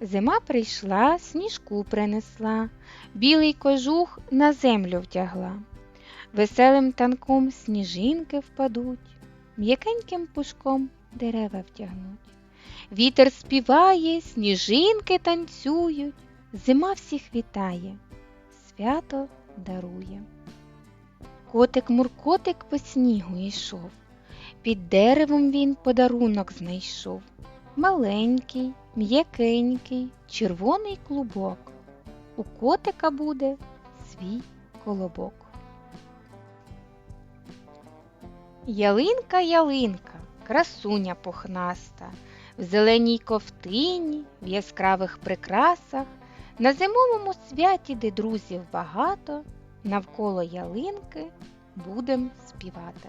Зима прийшла, сніжку принесла, білий кожух на землю втягла. Веселим танком сніжинки впадуть, м'якеньким пушком дерева втягнуть. Вітер співає, сніжинки танцюють, зима всіх вітає, свято дарує. Котик Муркотик по снігу йшов, під деревом він подарунок знайшов. Маленький, м'якенький, червоний клубок. У котика буде свій колобок. Ялинка, ялинка, красуня пухнаста, в зеленій ковтині, в яскравих прикрасах, на зимовому святі, де друзів багато, навколо ялинки будем співати.